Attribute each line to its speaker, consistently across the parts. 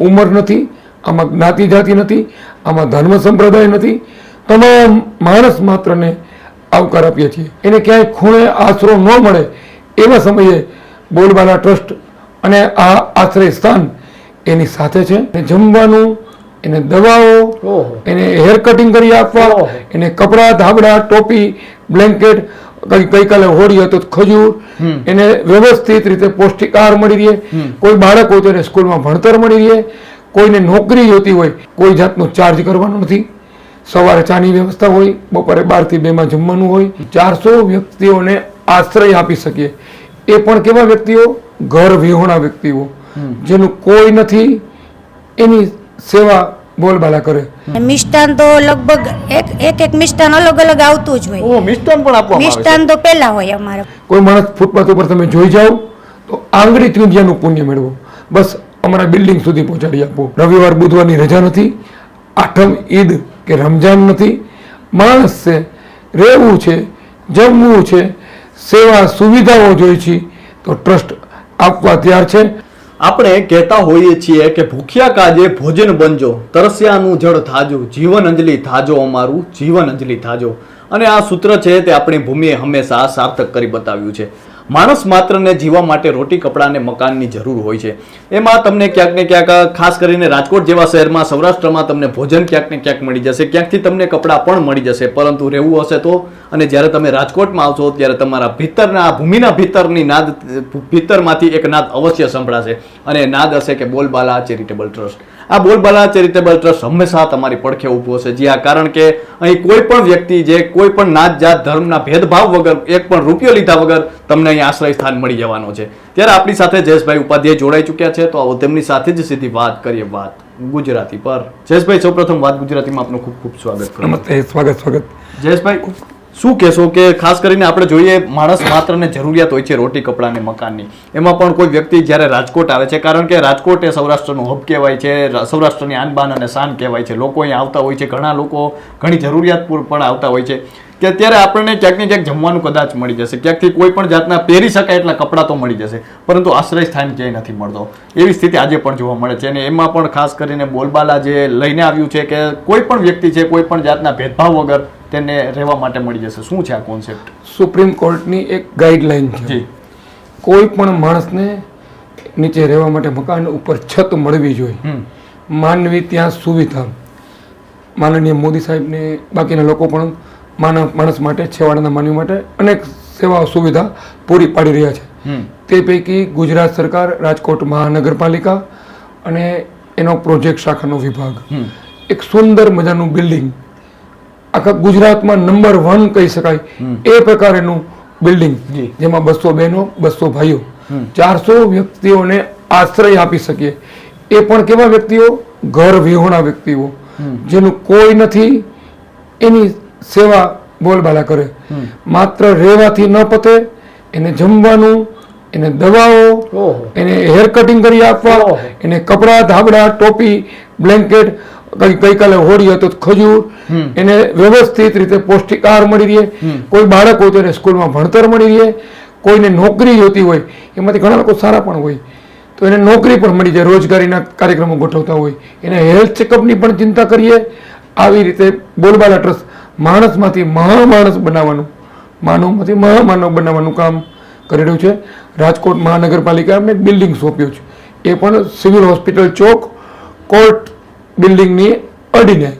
Speaker 1: ઉંમર નથી, આમાં જ્ઞાતિ જાતિ નથી, આમાં ધર્મ સંપ્રદાય નથી. તમામ માણસ માત્રને આવકાર આપીએ છીએ. એને ક્યાંય ખૂણે આશરો ન મળે એવા સમયે બોલબાલા ટ્રસ્ટ અને આ આશ્રય સ્થાન એની સાથે છે. જમવાનું એને દવાઓ એને હેર કટિંગ કરી આપવા એને કપડાં ધાબડા ટોપી બ્લેન્કેટ કઈ ગઈકાલે હોળી હતો ખજૂર એને વ્યવસ્થિત રીતે પૌષ્ટિક આહાર મળી રહે. કોઈ બાળક હોય તો એને સ્કૂલમાં ભણતર મળી રહે. કોઈને નોકરી જોતી હોય કોઈ જાતનો ચાર્જ કરવાનો નથી. સવારે ચાની વ્યવસ્થા હોય બપોરે બારથી બેમાં જમવાનું હોય. ચારસો વ્યક્તિઓને આશ્રય આપી શકીએ. એ પણ કેવા વ્યક્તિઓ? ઘર વિહોણા વ્યક્તિઓ. જેનું કોઈ નથી. એની સેવા બોલબાલા કરે.
Speaker 2: મિષ્ટાન તો લગભગ એક એક એક મિષ્ટાન અલગ અલગ આવતું જ હોય.
Speaker 3: ઓ મિષ્ટાન પણ આપવામાં આવે
Speaker 2: મિષ્ટાન તો પહેલા હોય અમારે.
Speaker 1: કોઈ માણસ ફૂટપાથ ઉપર તમે જોઈ જાઓ તો આંગળી ત્રિજ્યાનું પુણ્ય મેળવો. બસ અમારા બિલ્ડિંગ સુધી પહોંચાડી આપો. રવિવાર બુધવારની રજા નથી આઠમ ઈદ કે રમજાન નથી. માણસ છે રહેવું છે જમવું છે સેવા સુવિધાઓ જોઈ છે તો ટ્રસ્ટ આપવા તૈયાર છે.
Speaker 3: આપણે કહેતા હોઈએ છીએ કે ભૂખ્યા કાજે ભોજન બનજો, તરસ્યાનું જળ થાજો, જીવન અંજલિ થાજો અમારું, જીવન અંજલિ થાજો. અને આ સૂત્ર છે તે આપણી ભૂમિએ હંમેશા સાર્થક કરી બતાવ્યું છે. માણસ માત્રને જીવવા માટે રોટી, કપડાં અને મકાનની જરૂર હોય છે. એમાં તમને ક્યાંક ને ક્યાંક, ખાસ કરીને રાજકોટ જેવા શહેરમાં, સૌરાષ્ટ્રમાં તમને ભોજન ક્યાંક ને ક્યાંક મળી જશે. ક્યાંકથી તમને કપડાં પણ મળી જશે. પરંતુ રહેવું હશે તો? અને જ્યારે તમે રાજકોટમાં આવશો, ત્યારે તમારા ભીતરના, ભૂમિના ભીતરની નાદ, ભીતરમાંથી એક નાદ અવશ્ય સંભળાશે. અને નાદ હશે કે બોલબાલા ચેરિટેબલ ટ્રસ્ટ. આ બોલબાલા ચેરિટેબલ ટ્રસ્ટ હંમેશા તમારી પડખે ઊભો છે. જી આ કારણ કે અહીં કોઈ પણ વ્યક્તિ જે કોઈ પણ નાત જાત ધર્મના ભેદભાવ વગર એક પણ રૂપિયો લીધા વગર તમને અહીં આશ્રય સ્થાન મળી જવાનો છે. ત્યારે આપણી સાથે જયેશભાઈ ઉપાધ્યાય જોડાઈ ચૂક્યા છે તો આવો તેમની સાથે જ સીધી વાત કરીએ વાત ગુજરાતી પર. જયેશભાઈ સૌપ્રથમ વાત ગુજરાતીમાં આપનું ખૂબ ખૂબ સ્વાગત
Speaker 1: નમસ્તે સ્વાગત સ્વાગત.
Speaker 3: જયેશભાઈ શું કહેશો કે ખાસ કરીને આપણે જોઈએ માણસ માત્રને જરૂરિયાત હોય છે રોટી કપડાં અને મકાનની. એમાં પણ કોઈ વ્યક્તિ જ્યારે રાજકોટ આવે છે, કારણ કે રાજકોટ એ સૌરાષ્ટ્રનું હબ કહેવાય છે સૌરાષ્ટ્રની આનબાન અને શાન કહેવાય છે. લોકો અહીં આવતા હોય છે, ઘણા લોકો ઘણી જરૂરિયાત પણ આવતા હોય છે. કે ત્યારે આપણને ક્યાંક ને ક્યાંક જમવાનું કદાચ મળી જશે, ક્યાંકથી કોઈ પણ જાતના પહેરી શકાય એટલા કપડાં તો મળી જશે, પરંતુ આશ્રય સ્થાન ક્યાંય નથી મળતો. એવી સ્થિતિ આજે પણ જોવા મળે છે અને એમાં પણ ખાસ કરીને બોલબાલા જે લઈને આવ્યું છે કે કોઈ પણ વ્યક્તિ છે, કોઈ પણ જાતના ભેદભાવ વગર તેને રહેવા માટે મળી જશે. શું છે આ કોન્સેપ્ટ
Speaker 1: સુપ્રીમ કોર્ટની એક ગાઈડલાઈન છે. કોઈ પણ માણસને નીચે રહેવા માટે મકાન ઉપર છત મળવી જોઈએ. માનવી ત્યાં સુવિધા. માનનીય મોદી સાહેબને બાકીના લોકો પણ માનવ માણસ માટે છેવાડાના માનવી માટે અનેક સેવાઓ સુવિધા પૂરી પાડી રહ્યા છે. તે પૈકી ગુજરાત સરકાર રાજકોટ મહાનગરપાલિકા અને એનો પ્રોજેક્ટ શાખાનો વિભાગ. એક સુંદર મજાનું બિલ્ડિંગ આખા ગુજરાતમાં નંબર વન કહી શકાય. એ પ્રકારેનું બિલ્ડિંગ જેમાં બસો બહેનો બસો ભાઈઓ. ચારસો વ્યક્તિઓને આશ્રય આપી શકીએ એ પણ કેવા વ્યક્તિઓ? ઘર વિહોણા વ્યક્તિઓ. જેનું કોઈ નથી એની સેવા બોલબાલા કરે. માત્ર રહેવાથી ન પતે એને જમવાનું એને દવાઓ એને હેર કટિંગ કરી આપવા એને કપડાં ધાબડા ટોપી બ્લેન્કેટ ગઈકાલે હોળી હતો ખજૂર એને વ્યવસ્થિત રીતે પૌષ્ટિક આહાર મળી રહે. કોઈ બાળક હોય તો એને સ્કૂલમાં ભણતર મળી રહે. કોઈને નોકરી જોતી હોય એમાંથી ઘણા લોકો સારા પણ હોય. તો એને નોકરી પણ મળી જાય રોજગારીના કાર્યક્રમો ગોઠવતા હોય. એને હેલ્થ ચેકઅપની પણ ચિંતા કરીએ. આવી રીતે બોલબાલા ટ્રસ્ટ માણસમાંથી મહામાણસ બનાવવાનું માનવમાંથી મહામાનવ બનાવવાનું કામ કરી રહ્યું છે. રાજકોટ મહાનગરપાલિકા અમને બિલ્ડિંગ સોંપ્યું છે. એ પણ સિવિલ હોસ્પિટલ ચોક કોર્ટ બિલ્ડિંગની અડીને.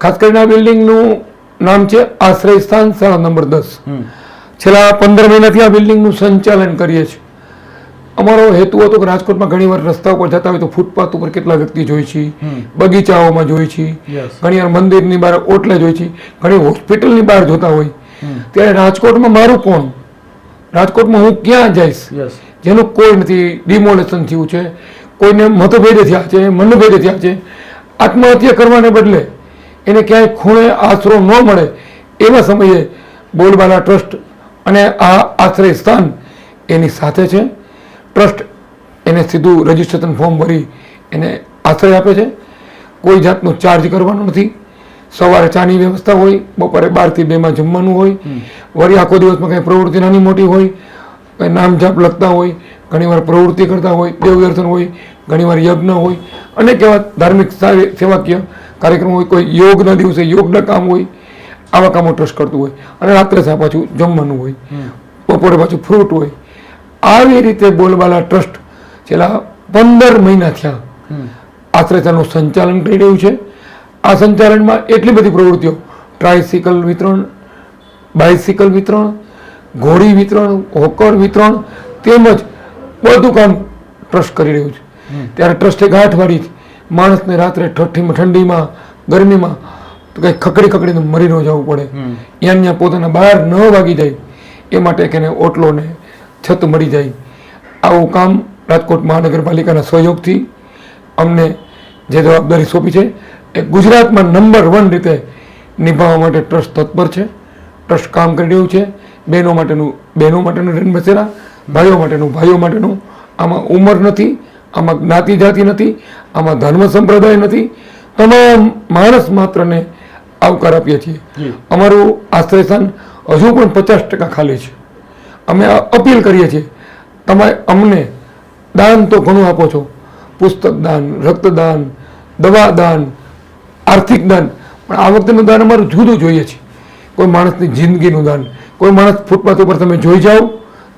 Speaker 1: ખાસ કરીને આ બિલ્ડિંગનું નામ છે આશ્રય સ્થાન શાળા નંબર દસ. છેલ્લા પંદર મહિનાથી આ બિલ્ડિંગનું સંચાલન કરીએ છીએ. અમારો હેતુ હતો કે રાજકોટમાં ઘણી વાર રસ્તા ઉપર જતા હોય તો ફૂટપાથ ઉપર કેટલા વ્યક્તિ જોઈ છે બગીચાઓમાં જોઈ છે
Speaker 3: ઘણીવાર
Speaker 1: ઘણી વાર મંદિરની બહાર ઓટલે જોઈ છે ઘણી હોસ્પિટલની બહાર જોતા હોય. ત્યારે રાજકોટમાં મારું કોણ? રાજકોટમાં હું ક્યાં જઈશ? જેનું કોઈ નથી ડિમોલેશન થયું છે. કોઈને મતભેદ થયા છે મનભેદ થયા છે. આત્મહત્યા કરવાને બદલે એને ક્યાંય ખૂણે આશરો ન મળે એવા સમયે બોલબાલા ટ્રસ્ટ અને આ આશ્રય સ્થાન એની સાથે છે. ટ્રસ્ટ એને સીધું રજીસ્ટ્રેશન ફોર્મ ભરી એને આશ્રય આપે છે. કોઈ જાતનો ચાર્જ કરવાનો નથી. સવારે ચાની વ્યવસ્થા હોય બપોરે બારથી બેમાં જમવાનું હોય. વળી આખો દિવસમાં કંઈ પ્રવૃત્તિ નાની મોટી હોય કંઈ નામ જાપ લખતા હોય ઘણીવાર પ્રવૃત્તિ કરતા હોય દેવદર્શન હોય ઘણીવાર યજ્ઞ હોય. અનેક એવા ધાર્મિક સેવાકીય કાર્યક્રમો હોય. કોઈ યોગના દિવસે યોગના કામ હોય આવા કામો ટ્રસ્ટ કરતું હોય. અને રાત્રે સા પાછું જમવાનું હોય. બપોરે પાછું ફ્રૂટ હોય. આવી રીતે બોલબાલા ટ્રસ્ટ છેલ્લા પંદર મહિના થયા. આશ્રયતાનું સંચાલન કરી રહ્યું છે. આ સંચાલનમાં એટલી બધી પ્રવૃત્તિઓ. ટ્રાયસિકલ વિતરણ બાયસિકલ વિતરણ ઘોડી વિતરણ હોકર વિતરણ તેમજ બધું કામ ટ્રસ્ટ કરી રહ્યું છે. ત્યારે ટ્રસ્ટે વાળી છે. માણસને રાત્રે ઠઠ્ઠીમાં ઠંડીમાં ગરમીમાં તો કંઈ ખકડી ખકડીને મરી ન જવું પડે. ત્યાં ત્યાં પોતાના બહાર ન વાગી જાય એ માટે કે ઓટલો ને છત મળી જાય. આવું કામ રાજકોટ મહાનગરપાલિકાના સહયોગથી અમને જે જવાબદારી સોંપી છે એ ગુજરાતમાં નંબર વન રીતે નિભાવવા માટે ટ્રસ્ટ તત્પર છે. ટ્રસ્ટ કામ કરી રહ્યું છે. બહેનો માટેનું બહેનો માટેનું રેન બસેરા ભાઈઓ માટેનું ભાઈઓ માટેનું. આમાં ઉંમર નથી આમાં જ્ઞાતિ જાતિ નથી આમાં ધર્મ સંપ્રદાય નથી. તમામ માણસ માત્રને આવકાર આપીએ છીએ. અમારું આશ્રયસ્થાન હજુ પણ પચાસ ટકા ખાલી છે. અમે અપીલ કરીએ છીએ તમે અમને દાન તો ઘણું આપો છો. પુસ્તક દાન રક્તદાન દવા દાન આર્થિક દાન. પણ આ વખતેનું દાન અમારું જુદું જોઈએ છે. કોઈ માણસની જિંદગીનું દાન કોઈ માણસ ફૂટપાથ ઉપર તમે જોઈ જાઓ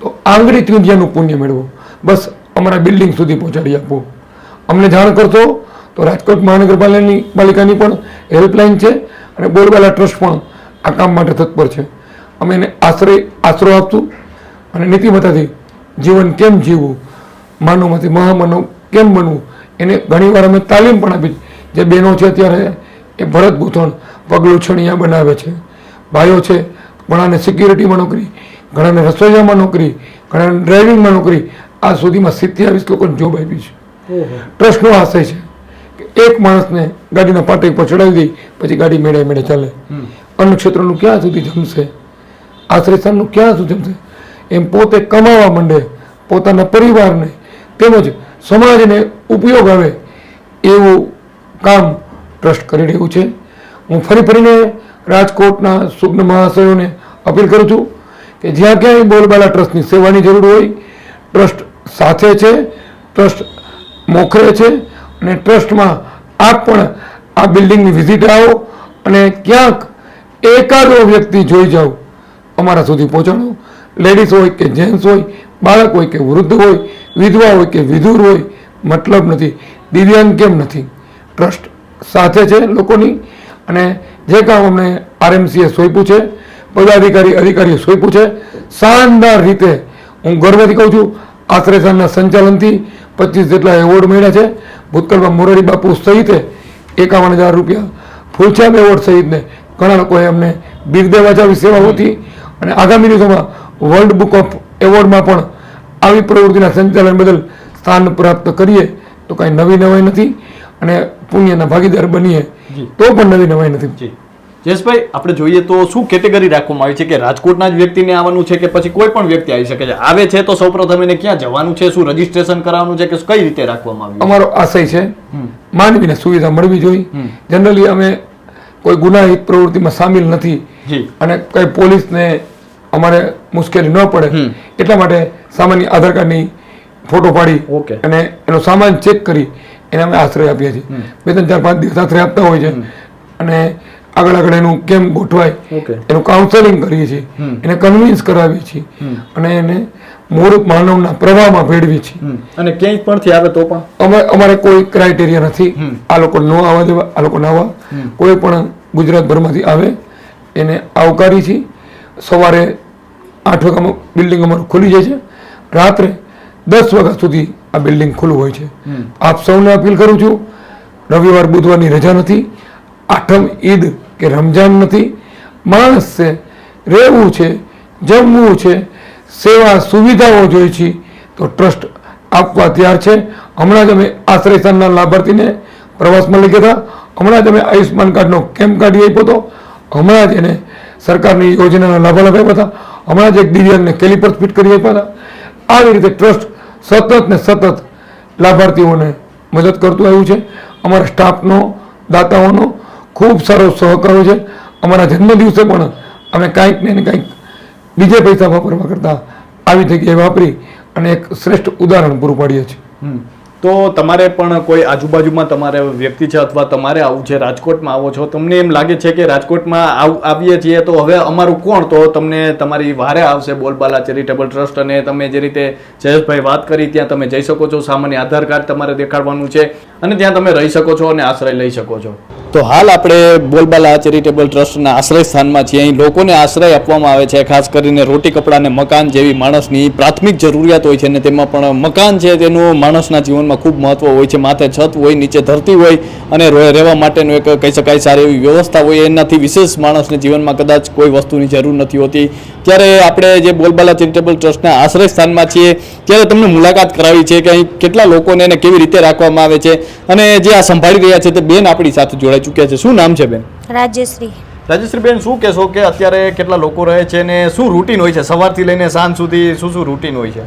Speaker 1: તો આંગળી ત્યુંજિયાનું પુણ્ય મેળવો. બસ અમારા બિલ્ડિંગ સુધી પહોંચાડી આપો. અમને જાણ કરશો તો રાજકોટ મહાનગરપાલિકાની પાલિકાની પણ હેલ્પલાઇન છે અને બોરબાલા ટ્રસ્ટ પણ આ કામ માટે તત્પર છે. અમે એને આશ્રય આશરો આપશું અને નીતિમત્તાથી જીવન કેમ જીવવું, માનવમાંથી મહામાનવ કેમ બનવું, એને ઘણીવાર અમે તાલીમ પણ આપી જે બહેનો છે અત્યારે એ ભરત ગૂંથણ પગલું છણિયા બનાવે છે. ભાઈઓ છે ઘણાને સિક્યુરિટીમાં નોકરી ઘણાને રસોઈયામાં નોકરી ઘણાને ડ્રાઇવિંગમાં નોકરી. આ સુધીમાં સિત્યાવીસ લોકોને જોબ આપી છે. ટ્રસ્ટનો આશય છે કે એક માણસને ગાડીના પાટે પર ચડાવી દઈ પછી ગાડી મેળે મેળે ચાલે. અન્ન ક્ષેત્રનું ક્યાં સુધી જમશે? આશ્રયસ્થાનનું ક્યાં સુધી જમશે? એમ પોતે કમાવા માંડે પોતાના પરિવારને તેમજ સમાજને ઉપયોગ આવે એવું કામ ટ્રસ્ટ કરી રહ્યું છે. હું ફરી ફરીને રાજકોટના સુગ્ન મહાશયોને અપીલ કરું છું. કે જ્યાં ક્યાંય બોલબાલા ટ્રસ્ટની સેવાની જરૂર હોય, ટ્રસ્ટ સાથે છે, ટ્રસ્ટ મોખરે છે, અને ટ્રસ્ટમાં આપ પણ આ બિલ્ડિંગની વિઝિટ આવો અને ક્યાંક એકાદો વ્યક્તિ જોઈ જાઓ, અમારા સુધી પહોંચાડો. લેડીઝ હોય કે જેન્ટ્સ હોય, બાળક હોય કે વૃદ્ધ હોય, વિધવા હોય કે વિધુર હોય, મતલબ નથી, દિવ્યાંગ કેમ નથી? ટ્રસ્ટ સાથે છે લોકોની, અને જે કામ અમને આરએમસીએ સોંપ્યું છે પદાધિકારી અધિકારીઓ સોંપ્યું છે. શાનદાર રીતે હું ગર્વથી કહું છું આશ્રેસનના સંચાલનથી પચીસ જેટલા એવોર્ડ મળ્યા છે. ભૂતકાળમાં મોરારી બાપુ સહિતે એકાવન હજાર રૂપિયા ફૂલછાપ એવોર્ડ સહિતને ઘણા લોકોએ અમને બિરદેવા જાવી સેવાઓથી. અને આગામી દિવસોમાં વર્લ્ડ બુક ઓફ એવોર્ડમાં પણ આવી પ્રવૃત્તિના સંચાલન બદલ સ્થાન પ્રાપ્ત કરીએ તો કાંઈ નવી નવાઈ નથી. અને પુણ્યના ભાગીદાર બનીએ તો પણ નવી નવાઈ નથી.
Speaker 3: જયેશભાઈ આપણે જોઈએ તો શું કેટેગરી રાખવામાં આવી છે કે રાજકોટના જ વ્યક્તિને આવવાનું છે કે પછી કોઈ પણ વ્યક્તિ આવી શકે છે? આવે છે તો સૌપ્રથમ એને ક્યાં જવાનું છે? શું રજીસ્ટ્રેશન કરાવવાનું છે કે કઈ રીતે રાખવામાં આવ્યું?
Speaker 1: અમારો આશય છે માનવીને સુવિધા મળવી જોઈએ. જનરલી અમે કોઈ ગુનાહિત પ્રવૃત્તિમાં સામેલ નથી અને કઈ પોલીસને અમારે મુશ્કેલી ન પડે એટલા માટે સામાન્ય આધાર કાર્ડની ફોટો પાડી
Speaker 3: ઓકે.
Speaker 1: અને એનો સામાન ચેક કરી એને અમે આશ્રય આપીએ છીએ. બે ત્રણ ચાર પાંચ દિવસ આશ્રય આપતા હોય છે અને આગળ આગળ એનું કેમ ગોઠવાય? એનું કાઉન્સેલિંગ કરીએ છીએ. એને કન્વિન્સ કરાવીએ છીએ. અને એને મૂળ માનવના પ્રવાહમાં ભેળવીએ છીએ.
Speaker 3: અને ક્યાંય પણથી આવે તો પણ?
Speaker 1: અમારે અમારે કોઈ ક્રાઇટેરિયા નથી. આ લોકો ન આવવા દેવા આ લોકો આવવા કોઈ પણ ગુજરાતભરમાંથી આવે એને આવકારી છીએ. સવારે આઠ વાગ્યામાં બિલ્ડિંગ અમારું ખુલી જાય છે. રાત્રે દસ વાગ્યા સુધી આ બિલ્ડિંગ ખુલ્લું હોય છે. આપ સૌને અપીલ કરું છું રવિવાર બુધવારની રજા નથી. આઠમ ઈદ કે રમજાન નથી. માણસ છે, રહેવું છે, જમવું છે, સેવા સુવિધાઓ જોઈએ છે, તો ટ્રસ્ટ આપવા તૈયાર છે. હમણાં જ અમે આશ્રયસ્થાનના લાભાર્થીને પ્રવાસમાં લઈ ગયા હતા. હમણાં જ અમે આયુષ્યમાન કાર્ડનો કેમ્પ કાઢી આપ્યો હતો. હમણાં જ એને સરકારની યોજનાના લાભો લગાવ્યા હતા. હમણાં જ એક દિવ્યાંગને કેલિપર ફિટ કરી આપ્યા હતા. આવી રીતે ટ્રસ્ટ સતત ને સતત લાભાર્થીઓને મદદ કરતું આવ્યું છે. અમારા સ્ટાફનો, દાતાઓનો ખૂબ સારો સહકાર છે. અમારા જન્મદિવસે પણ અમે કાંઈક ને કાંઈક બીજે પૈસા વાપરવા કરતાં આવી જગ્યાએ વાપરી અને એક શ્રેષ્ઠ ઉદાહરણ પૂરું પાડીએ છીએ.
Speaker 3: તો તમારે પણ કોઈ આજુબાજુમાં તમારે વ્યક્તિ છે અથવા તમારે આવું છે રાજકોટમાં આવો છો, તમને એમ લાગે છે કે રાજકોટમાં આવ- આવીએ છીએ તો હવે અમારું કોણ? તો તમને તમારી વારે આવશે બોલબાલા ચેરિટેબલ ટ્રસ્ટ અને તમે જે રીતે જયેશભાઈ વાત કરી, ત્યાં તમે જઈ શકો છો. સામાન્ય આધાર કાર્ડ તમારે દેખાડવાનું છે અને ત્યાં તમે રહી શકો છો અને આશ્રય લઈ શકો છો. તો હાલ આપણે બોલબાલા ચેરિટેબલ ટ્રસ્ટના આશ્રય સ્થાનમાં છીએ. અહીં લોકોને આશ્રય આપવામાં આવે છે, ખાસ કરીને રોટી કપડાં અને મકાન જેવી માણસની પ્રાથમિક જરૂરિયાત હોય છે અને તેમાં પણ મકાન છે તેનું માણસના જીવનમાં ખૂબ મહત્ત્વ હોય છે. માથે છત હોય, નીચે ધરતી હોય અને રહેવા માટેનું એક કહી શકાય સારી એવી વ્યવસ્થા હોય. એનાથી વિશેષ માણસને જીવનમાં કદાચ કોઈ વસ્તુની જરૂર નથી હોતી. ત્યારે આપણે જે બોલબાલા ચેરિટેબલ ટ્રસ્ટના આશ્રય સ્થાનમાં છીએ, ત્યારે તમને મુલાકાત કરાવી છે કે અહીં કેટલા લોકોને એને કેવી રીતે રાખવામાં આવે છે અને જે આ સંભાળી રહ્યા છે તે બેન આપણી સાથે જોડાઈ ચૂક્યા છે. શું નામ છે બેન?
Speaker 2: રાજેશ્રી.
Speaker 3: રાજેશ્રી બેન શું કહેશો કે અત્યારે કેટલા લોકો રહે છે ને શું રૂટીન હોય છે? સવારથી લઈને સાંજ સુધી શું શું રૂટીન હોય છે?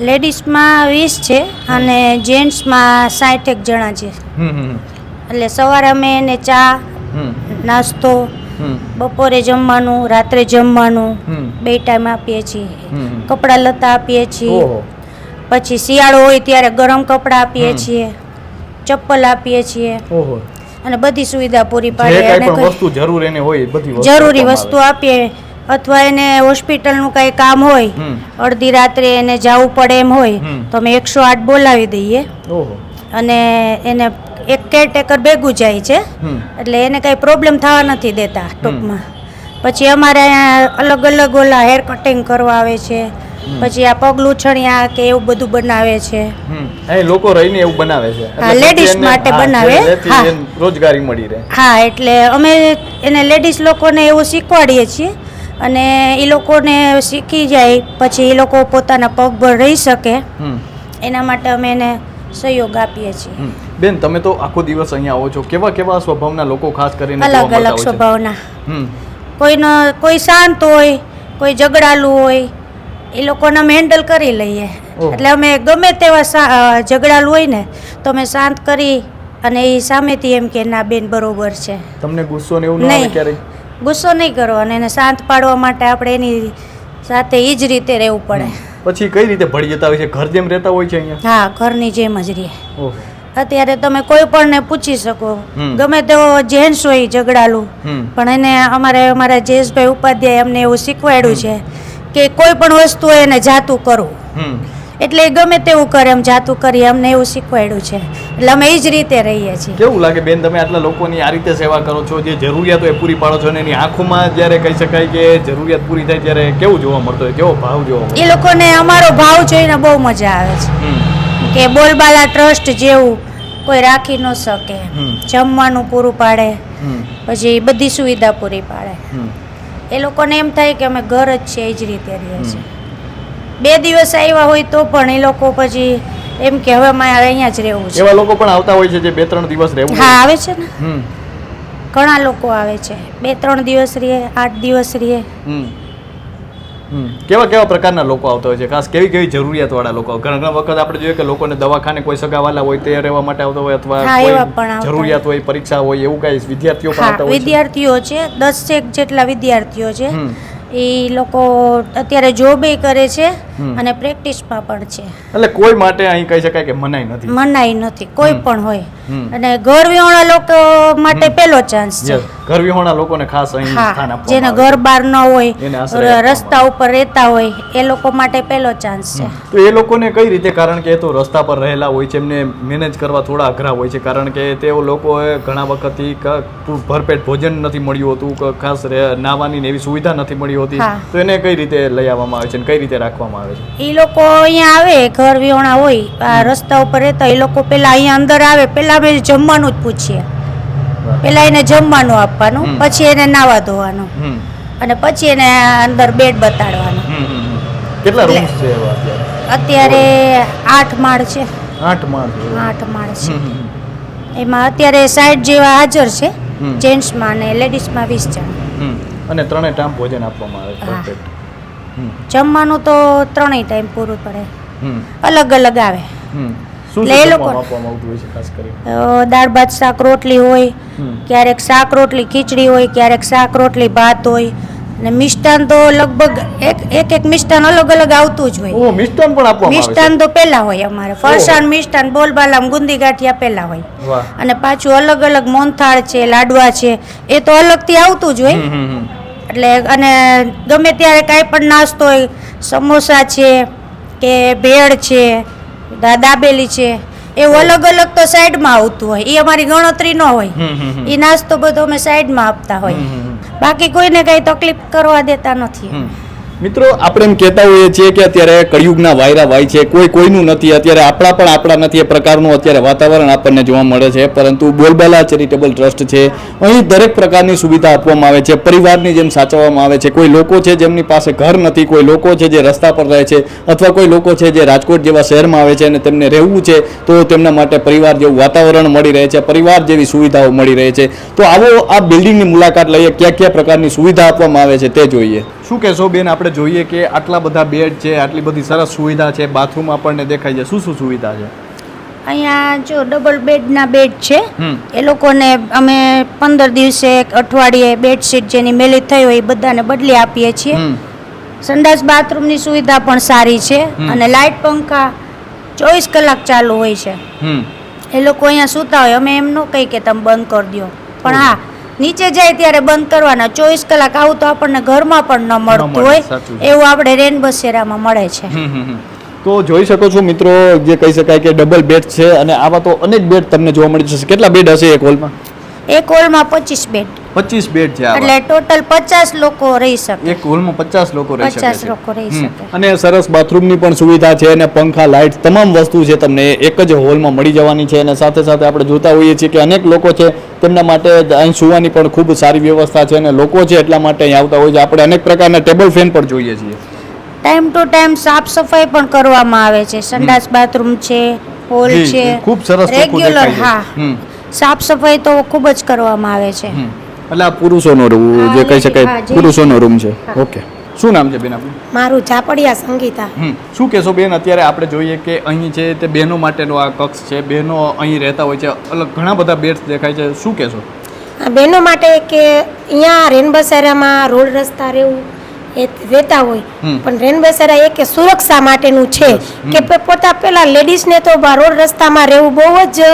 Speaker 2: લેડીઝમાં વીસ છે અને જેન્ટ્સમાં સાઠેક જણા છે. એટલે સવારે અમે એને ચા નાસ્તો બપોરે જમવાનું રાત્રે જમવાનું બે ટાઈમ આપીએ છીએ. કપડાં લતા આપીએ છીએ. પછી શિયાળો હોય ત્યારે ગરમ કપડાં આપીએ છીએ. ચપ્પલ આપીએ છીએ.
Speaker 3: ઓહો.
Speaker 2: અને બધી સુવિધા પૂરી પાડીએ અને
Speaker 3: વસ્તુ જરૂર એને હોય બધી
Speaker 2: જરૂરી વસ્તુ આપીએ અથવા એને હોસ્પિટલનું કાંઈ કામ હોય અડધી રાત્રે એને જવું પડે એમ હોય તો અમે એકસો આઠ બોલાવી દઈએ. અને એને એક કેરટેકર ભેગું જાય છે એટલે એને કાંઈ પ્રોબ્લેમ થવા નથી દેતા ટૂંકમાં. પછી અમારે અહીંયા અલગ અલગ ઓલા હેર કટિંગ કરવા આવે છે પછી આ પગલું છણિયા કે એવું બધું બનાવે છે.
Speaker 3: અહીં લોકો રહીને એવું બનાવે છે.
Speaker 2: હા,
Speaker 3: લેડીઝ
Speaker 2: માટે બનાવે. હા.
Speaker 3: રોજગારી મળી રહે.
Speaker 2: હા એટલે અમે એને લેડીઝ લોકોને એવું શીખવાડીએ છીએ અને એ લોકોને શીખી જાય પછી એ લોકો પોતાના પગભર રહી શકે. એના માટે અમે એને સહયોગ આપીએ છીએ.
Speaker 3: બેન તમે તો આખો દિવસ અહીંયા આવો છો. કેવા કેવા સ્વભાવના લોકો ખાસ કરીને
Speaker 2: અલગ અલગ સ્વભાવના. કોઈનો કોઈ શાંત હોય કોઈ ઝઘડાલું હોય એ લોકોને અમે હેન્ડલ કરી લઈએ. એટલે અમે ગમે તેવા સા- હોય ને તો અમે શાંત કરી અને એ સામેથી એમ કે ના બેન બરોબર છે.
Speaker 3: તમને ગુસ્સો ને એવું
Speaker 2: નહીં. ગુસ્સો નહીં કરવાનો એને શાંત પાડવા માટે આપણે એની સાથે એ જ રીતે રહેવું પડે.
Speaker 3: પછી કઈ રીતે ભળી જતા હોય છે? ઘર જેમ રહેતા હોય છે અહીંયા?
Speaker 2: હા ઘરની જેમ જ રહે. અત્યારે તમે કોઈ પણને પૂછી શકો. ગમે તેવો જેન્ટ્સ હોય ઝઘડાલું. પણ એને અમારે અમારા જયેશભાઈ ઉપાધ્યાય અમને એવું શીખવાડ્યું છે કે કોઈ પણ વસ્તુ એને જાતું કરવું. એટલે ગમે તેવું કરે એમ જાતું કરીએ અમને એવું શીખવાડ્યું છે. એટલે અમે એ જ રીતે રહીએ છીએ.
Speaker 3: કેવું લાગે બેન તમે આટલા લોકોની આ રીતે સેવા કરો છો? જે જરૂરિયાતો એ પૂરી પાડો છો અને એની આંખોમાં જ્યારે કહી શકાય કે જરૂરિયાત પૂરી થાય ત્યારે કેવું જોવા મળતો હોય? કેવો ભાવ જોવા
Speaker 2: એ લોકોને અમારો ભાવ જોઈને બહુ મજા આવે છે. કે બોલબાલા ટ્રસ્ટ જેવું કોઈ રાખી ન શકે. જમવાનું પૂરું પાડે. પછી બધી સુવિધા પૂરી પાડે. એ લોકોને એમ થાય કે અમે ઘર જ છે એ જ રીતે રહીએ છીએ બે દિવસ આવ્યા હોય તો પણ એ લોકો પછી એમ કે હવે મારે અહીંયા જ રહેવું છે.
Speaker 3: એવા લોકો પણ આવતા હોય છે જે બે ત્રણ દિવસ રહેવું
Speaker 2: હા આવે છે ને? ઘણા લોકો આવે છે. બે ત્રણ દિવસ રહીએ આઠ દિવસ
Speaker 3: હમ. કેવા કેવા પ્રકારના લોકો આવતા હોય છે? ખાસ કેવી કેવી જરૂરિયાત વાળા લોકો ઘણા ઘણા વખત આપણે જોઈએ કે લોકોને દવાખાને કોઈ સગાવાલા હોય તે રહેવા માટે આવતા હોય અથવા જરૂરિયાત હોય. પરીક્ષા હોય એવું કઈ વિદ્યાર્થીઓ પણ આવતા હોય છે?
Speaker 2: વિદ્યાર્થીઓ છે દસેક જેટલા વિદ્યાર્થીઓ છે. એ લોકો અત્યારે જોબે કરે છે અને પ્રેક્ટિસમાં પણ છે.
Speaker 3: એટલે કોઈ માટે અહીં કહી શકાય કે મનાઈ નથી.
Speaker 2: મનાઈ નથી. કોઈ પણ હોય. અને ઘર વિહોણા લોકો માટે પહેલો ચાન્સ છે.
Speaker 3: ઘર વિહોણા લોકોને ખાસ અહીં સ્થાન આપવામાં
Speaker 2: જેને ઘર. બાર ન હોય રસ્તા ઉપર રહેતા હોય એ લોકો માટે પહેલો ચાન્સ છે.
Speaker 3: તો એ લોકોને કઈ રીતે કારણ કે એ તો રસ્તા પર રહેલા હોય છે એમને મેનેજ કરવા થોડા અઘરા હોય છે કારણ કે તેઓ લોકોએ ઘણા વખતથી ભરપેટ ભોજન નથી મળ્યું હતું ખાસ નાવાની ને એવી સુવિધા નથી મળી હોતી. તો એને કઈ રીતે લઈ આવવામાં આવે છે અને કઈ રીતે રાખવામાં આવે છે?
Speaker 2: એ લોકો અહીંયા આવે ઘર વિહોણા હોય આ રસ્તા ઉપર રહેતા એ લોકો પેલા અહીંયા અંદર આવે પેલા અમે જમવાનું જ પૂછીએ. પેલા એને જમવાનું આપવાનું પછી એને નાવા ધોવાનું. અને પછી એને અંદર બેડ બતાડવાનું.
Speaker 3: કેટલા
Speaker 2: એટલે-
Speaker 3: છે અત્યારે?
Speaker 2: આઠ માળ છે.
Speaker 3: આઠ માળ.
Speaker 2: આઠ માળ છે. એમાં અત્યારે સાઠ જેવા હાજર છે જેન્ટ્સમાં અને લેડીઝમાં વીસ જણા.
Speaker 3: અને ત્રણેય ટાઈમ ભોજન આપવામાં આવે. હમ,
Speaker 2: જમવાનું તો ત્રણેય ટાઈમ પૂરું પડે. અલગ અલગ આવે. એટલે એ લોકો- દાળ ભાત શાક રોટલી હોય. ક્યારેક શાક રોટલી ખીચડી હોય ક્યારેક શાક રોટલી ભાત હોય. ને મિષ્ટાન તો લગભગ એક એક એક મિષ્ટાન અલગ અલગ આવતું જ હોય.
Speaker 3: ઓ મિષ્ટાન પણ આપવામાં
Speaker 2: મિષ્ટાન તો પહેલા હોય અમારે. ફરસાણ મિષ્ટાન બોલબાલામ ગુંદી ગાંઠિયા પહેલા હોય અને પાછું અલગ અલગ મોનથાળ છે લાડવા છે એ તો અલગથી આવતું જ હોય. એટલે અને ગમે ત્યારે કાંઈ પણ નાસ્તો હોય સમોસા છે કે ભેળ છે દાબેલી છે એવું અલગ અલગ તો સાઈડમાં આવતું હોય. એ અમારી ગણતરી ન હોય. એ નાસ્તો બધો અમે સાઈડમાં આપતા હોય. બાકી કોઈને કાંઈ તકલીફ કરવા દેતા નથી.
Speaker 3: મિત્રો, આપણે એમ કહેતા હોઈએ છીએ કે અત્યારે કળિયુગના વાયરા વાય છે, કોઈ કોઈનું નથી, અત્યારે આપણા પણ આપણા નથી, એ પ્રકારનું અત્યારે વાતાવરણ આપણને જોવા મળે છે, પરંતુ બોલબાલા ચેરિટેબલ ટ્રસ્ટ છે, અહીં દરેક પ્રકારની સુવિધા આપવામાં આવે છે, પરિવારની જેમ સાચવવામાં આવે છે, કોઈ લોકો છે જેમની પાસે ઘર નથી, કોઈ લોકો છે જે રસ્તા પર રહે છે, અથવા કોઈ લોકો છે જે રાજકોટ જેવા શહેરમાં આવે છે અને તેમને રહેવું છે, તો તેમના માટે પરિવાર જેવું વાતાવરણ મળી રહે છે, પરિવાર જેવી સુવિધાઓ મળી રહે છે. તો આવો આ બિલ્ડિંગની મુલાકાત લઈએ, કયા કયા પ્રકારની સુવિધા આપવામાં આવે છે તે જોઈએ. શું કહેશો બેન આપણે જોઈએ કે આટલા બધા બેડ છે આટલી બધી સરસ સુવિધા છે બાથરૂમ આપણને દેખાય છે. શું શું સુવિધા છે?
Speaker 2: અહીંયા જો ડબલ બેડના બેડ છે એ લોકોને અમે પંદર દિવસે એક અઠવાડિયે બેડશીટ જેની મેલી થઈ હોય એ બધાને બદલી આપીએ છીએ. સંડાસ બાથરૂમની સુવિધા પણ સારી છે અને લાઇટ પંખા ચોવીસ કલાક ચાલુ હોય છે. એ લોકો અહીંયા સૂતા હોય અમે એમ ન કહી કે તમે બંધ કરી દો. પણ હા નીચે જાય ત્યારે બંધ કરવાના. ચોવીસ કલાક આવું તો આપણને ઘરમાં પણ ન મળતું હોય. એવું આપણે રેન બસેરામાં મળે છે.
Speaker 3: તો જોઈ શકો છો મિત્રો જે કહી શકાય કે ડબલ બેડ છે અને આવા તો અનેક બેડ તમને જોવા મળી જશે. કેટલા બેડ હશે એક હોલમાં?
Speaker 2: એક હોલમાં પચીસ બેડ.
Speaker 3: પચીસ બેડ છે
Speaker 2: એટલે ટોટલ પચાસ લોકો રહી શકે.
Speaker 3: એક હોલમાં પચાસ લોકો રહી શકે
Speaker 2: પચાસ લોકો રહી. શકે.
Speaker 3: અને સરસ બાથરૂમની પણ સુવિધા છે અને પંખા લાઇટ તમામ વસ્તુ છે તમને એક જ હોલમાં મળી જવાની છે અને સાથે સાથે આપણે જોતા હોઈએ છીએ કે અનેક લોકો છે તેમના માટે અહીં સુવાની પણ ખૂબ સારી વ્યવસ્થા છે અને લોકો છે એટલા માટે અહીં આવતા હોય છે. આપણે અનેક પ્રકારના ટેબલ ફેન પણ જોઈએ છીએ.
Speaker 2: ટાઈમ ટુ ટાઈમ સાફ સફાઈ પણ કરવામાં આવે છે. સંડાસ બાથરૂમ છે હોલ છે
Speaker 3: ખૂબ સરસ
Speaker 2: રેગ્યુલર હા. સાફ સફાઈ તો ખૂબ જ કરવામાં આવે છે.
Speaker 3: એટલે આ પુરુષોનો રૂમ જે કહી શકાય પુરુષોનો રૂમ છે. ઓકે. શું નામ છે બેન આપણું
Speaker 4: મારું ઝાપડિયા સંગીતા.
Speaker 3: શું કહેશો બેન અત્યારે આપણે જોઈએ કે અહીં છે તે બહેનો માટેનો આ કક્ષ છે બહેનો અહીં રહેતા હોય છે અલગ ઘણા બધા બેડ્સ દેખાય છે શું કહેશો?
Speaker 4: આ બહેનો માટે કે અહીંયા રેનબસેરામાં રોડ રસ્તા રહેવું એ રહેતા હોય પણ રેનબસેરા એ કે સુરક્ષા માટેનું છે કે પોતા પેલા લેડીઝને તો રોડ રસ્તામાં રહેવું બહુ જ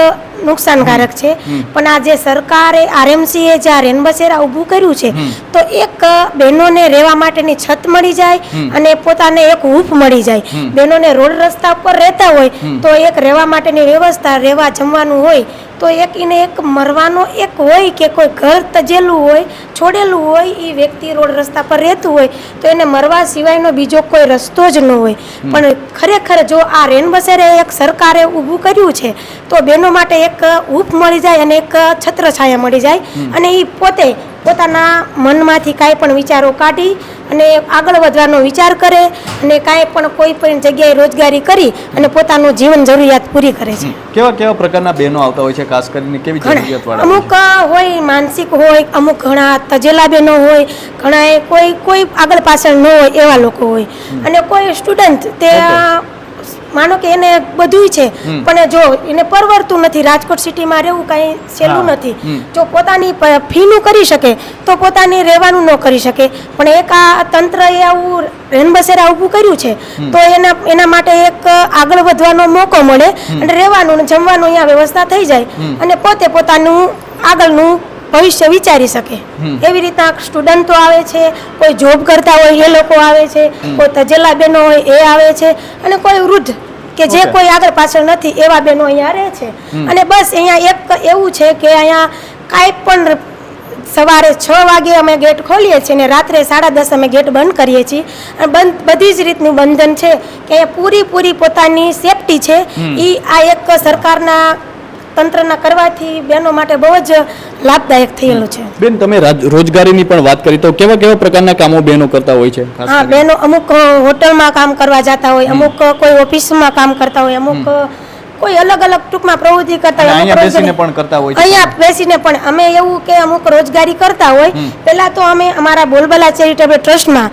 Speaker 4: નુકસાનકારક છે. પણ આ જે સરકારે આરએમસીએ જે આ રેનબસેરા ઊભું કર્યું છે તો એક બહેનોને રહેવા માટેની છત મળી જાય અને પોતાને એક હૂફ મળી જાય. બહેનોને રોડ રસ્તા પર રહેતા હોય તો એક રહેવા માટેની વ્યવસ્થા રહેવા જમવાનું હોય તો એક એને એક મરવાનો એક હોય કે કોઈ ઘર તજેલું હોય છોડેલું હોય એ વ્યક્તિ રોડ રસ્તા પર રહેતું હોય તો એને મરવા સિવાયનો બીજો કોઈ રસ્તો જ ન હોય. પણ ખરેખર જો આ રેનબસેરે એક સરકારે ઊભું કર્યું છે તો બહેનો માટે એક હૂફ મળી જાય અને એક છત્રછાયા મળી જાય. અને એ પોતે પોતાના મનમાંથી કાંઈ પણ વિચારો કાઢી અને આગળ વધવાનો વિચાર કરે અને કાંઈ પણ કોઈ પણ જગ્યાએ રોજગારી કરી અને પોતાનું જીવન જરૂરિયાત પૂરી કરે છે.
Speaker 3: કેવા કેવા પ્રકારના બહેનો આવતા હોય છે ખાસ કરીને કેવી જરૂરિયાત
Speaker 4: અમુક હોય માનસિક હોય અમુક ઘણા તજેલા બહેનો હોય ઘણા કોઈ કોઈ આગળ પાછળ ન હોય એવા લોકો હોય. અને કોઈ સ્ટુડન્ટ તે માનો કે એને બધુંય છે. પણ જો એને પરવડતું નથી રાજકોટ સિટીમાં રહેવું કાંઈ સહેલું નથી. જો પોતાની ફીનું કરી શકે તો પોતાની રહેવાનું ન કરી શકે. પણ એક આ તંત્રએ આવું રેનબસેરા ઊભું કર્યું છે તો એના એના માટે એક આગળ વધવાનો મોકો મળે અને રહેવાનું જમવાનું અહીંયા વ્યવસ્થા થઈ જાય અને પોતે પોતાનું આગળનું ભવિષ્ય વિચારી શકે. એવી રીતના સ્ટુડન્ટો આવે છે કોઈ જોબ કરતા હોય એ લોકો આવે છે કોઈ તજેલા બહેનો હોય એ આવે છે અને કોઈ વૃદ્ધ કે જે કોઈ આગળ પાછળ નથી એવા બહેનો અહીંયા રહે છે. અને બસ અહીંયા એક એવું છે કે અહીંયા કાંઈ પણ સવારે છ વાગે અમે ગેટ ખોલીએ છીએ અને રાત્રે સાડા દસ અમે ગેટ બંધ કરીએ છીએ. અને બંધ બધી જ રીતનું બંધન છે કે અહીંયા પૂરી પૂરી પોતાની સેફટી છે. એ આ એક સરકારના તંત્રના કરવાથી બહેનો માટે બહુ જ લાભદાયક થયેલું છે.
Speaker 3: બેન તમે રોજગારીની પણ વાત કરી તો કેવા કેવા પ્રકારના કામો બહેનો કરતા હોય છે?
Speaker 4: હા બહેનો અમુક હોટલમાં કામ કરવા જતા હોય અમુક કોઈ ઓફિસમાં કામ કરતા હોય અમુક કોઈ અલગ અલગ ટૂંકમાં પ્રવૃત્તિ કરતા હોય
Speaker 3: અહીંયા બેસીને પણ કરતા હોય
Speaker 4: અહીંયા બેસીને પણ. અમે એવું કે અમુક રોજગારી કરતા હોય. પહેલા તો અમે અમારા બોલબલા ચેરિટેબલ ટ્રસ્ટમાં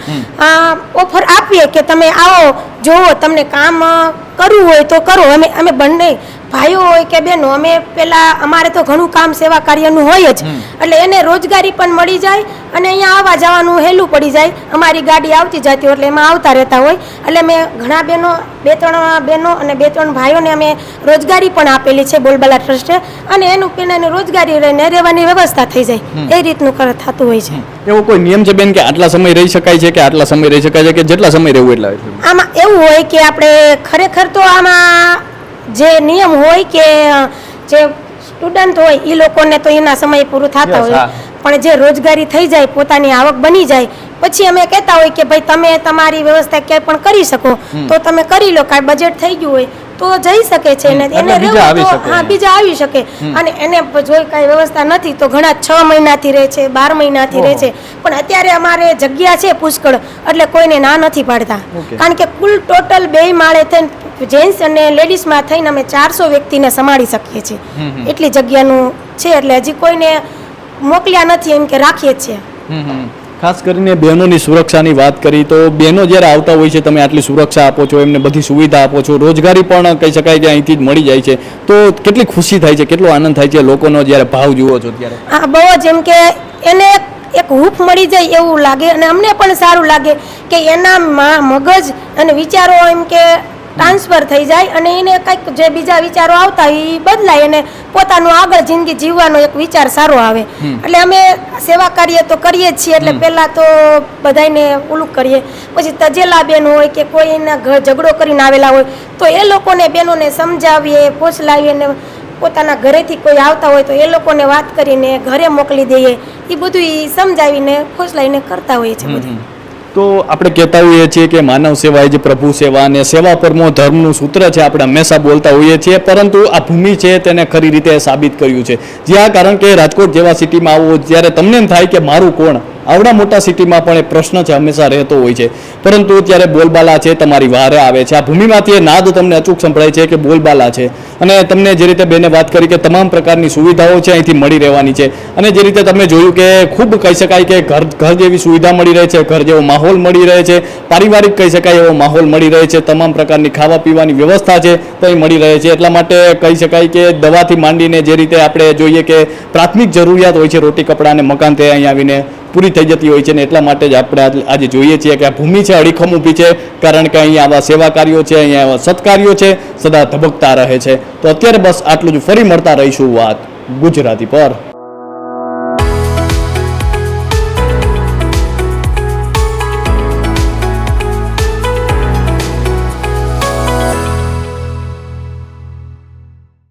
Speaker 4: ઓફર આપીએ કે તમે આવો જોવો તમને કામ કરવું હોય તો કરો. અમે અમે બંને ભાઈઓ હોય કે બેનો અમે પેલા અમારે તો ઘણું કામ સેવા કાર્યનું હોય જ. એટલે એને રોજગારી પણ મળી જાય અને અહીંયા આવવા જવાનું હેલું પડી જાય. અમારી ગાડી આવતી જતી હોય એટલે એમાં આવતા રહેતા હોય. એટલે મેં ઘણા બહેનો બે ત્રણ બહેનો અને બે ત્રણ ભાઈઓને અમે રોજગારી પણ આપેલી છે બોલબાલા ટ્રસ્ટે. અને એનું પેલાની રોજગારી રહીને રહેવાની વ્યવસ્થા થઈ જાય. એ રીતનું કર થતું હોય છે.
Speaker 3: એવો કોઈ નિયમ છે બેન કે આટલા સમય રહી શકાય છે કે આટલા સમય રહી શકાય છે કે જેટલા સમય રહેવું એટલા
Speaker 4: આમાં એવું હોય કે આપણે ખરેખર તો આમાં જે નિયમ હોય કે જે સ્ટુડન્ટ હોય એ લોકોને તો એના સમય પૂરું થતા હોય. પણ જે રોજગારી થઈ જાય પોતાની આવક બની જાય પછી અમે કહેતા હોય કે ભાઈ તમે તમારી વ્યવસ્થા ક્યાંય પણ કરી શકો. તો તમે કરી લો કાંઈ બજેટ થઈ ગયું હોય તો જઈ શકે છે. એને
Speaker 3: શકે.
Speaker 4: હા બીજા આવી શકે. અને એને જો કાંઈ વ્યવસ્થા નથી તો ઘણા છ મહિનાથી રહે છે બાર મહિનાથી રહે છે. પણ અત્યારે અમારે જગ્યા છે પુષ્કળ એટલે કોઈને ના નથી પાડતા. કારણ કે કુલ ટોટલ બે માળે થઈને જેન્ટ્સ અને લેડીઝમાં થઈને અમે ચારસો વ્યક્તિને સમાળી શકીએ છીએ. એટલી જગ્યાનું છે એટલે હજી કોઈને મોકલ્યા નથી એમ કે રાખીએ છીએ.
Speaker 3: ખાસ કરીને બહેનોની સુરક્ષાની વાત કરી તો બહેનો જ્યારે આવતા હોય છે તમે આટલી સુરક્ષા આપો છો એમને બધી સુવિધા આપો છો રોજગારી પણ કહી શકાય કે અહીંથી જ મળી જાય છે. તો કેટલી ખુશી થાય છે કેટલો આનંદ થાય છે લોકોનો જ્યારે ભાવ જુઓ છો ત્યારે?
Speaker 4: આ બહુ જ એમ કે એને એક- એક હૂફ મળી જાય એવું લાગે અને અમને પણ સારું લાગે કે એના મગજ અને વિચારો એમ કે ટ્રાન્સફર થઈ જાય અને એને કંઈક જે બીજા વિચારો આવતા એ બદલાય અને પોતાનું આગળ જિંદગી જીવવાનો એક વિચાર સારો આવે. એટલે અમે સેવા કાર્ય તો કરીએ જ છીએ એટલે પહેલાં તો બધાને ઓલું કરીએ. પછી તજેલા બેન હોય કે કોઈ એના ઘર ઝઘડો કરીને આવેલા હોય તો એ લોકોને બેનોને સમજાવીએ પોસલાવીએ ને પોતાના ઘરેથી કોઈ આવતા હોય તો એ લોકોને વાત કરીને ઘરે મોકલી દઈએ. એ બધું સમજાવીને ફોસલાવીને કરતા હોઈએ છે બધું.
Speaker 3: તો આપણે કહેતા હોઈએ છીએ કે માનવ સેવા એ જે પ્રભુ સેવા અને સેવા પરમો ધર્મનું સૂત્ર છે, આપણે હંમેશા બોલતા હોઈએ છીએ, પરંતુ આ ભૂમિ છે તેને ખરી રીતે સાબિત કર્યું છે. જ્યાં કારણ કે રાજકોટ જેવા સિટીમાં આવો, જ્યારે તમને એમ થાય કે મારું કોણ? આવડા મોટા સિટીમાં પણ એ પ્રશ્ન છે, હંમેશા રહેતો હોય છે. પરંતુ ત્યારે બોલબાલા છે, તમારી વારે આવે છે. આ ભૂમિમાંથી એ નાદ તમને અચૂક સંભળાય છે કે બોલબાલા છે. અને તમને જે રીતે બેને વાત કરી કે તમામ પ્રકારની સુવિધાઓ છે, અહીંથી મળી રહેવાની છે. અને જે રીતે તમે જોયું કે ખૂબ કહી શકાય કે ઘર ઘર જેવી સુવિધા મળી રહે છે, ઘર જેવો માહોલ મળી રહે છે, પારિવારિક કહી શકાય એવો માહોલ મળી રહે છે, તમામ પ્રકારની ખાવા પીવાની વ્યવસ્થા છે, તો મળી રહે છે. એટલા માટે કહી શકાય કે દવાથી માંડીને જે રીતે આપણે જોઈએ કે પ્રાથમિક જરૂરિયાત હોય છે રોટી, કપડાં અને મકાન તે અહીં આવીને પૂરી થઈ જતી હોય છે ને એટલા માટે જ આપણે આજ- જોઈએ છીએ કે આ ભૂમિ છે, અડીખમ ઊભી છે, કારણ કે અહીંયા આવા સેવા કાર્યો છે, અહીંયા આવા સત્કાર્યો છે, સદા ધબકતા રહે છે. તો અત્યારે બસ આટલું જ. ફરી મળતા રહીશું વાત ગુજરાતી પર.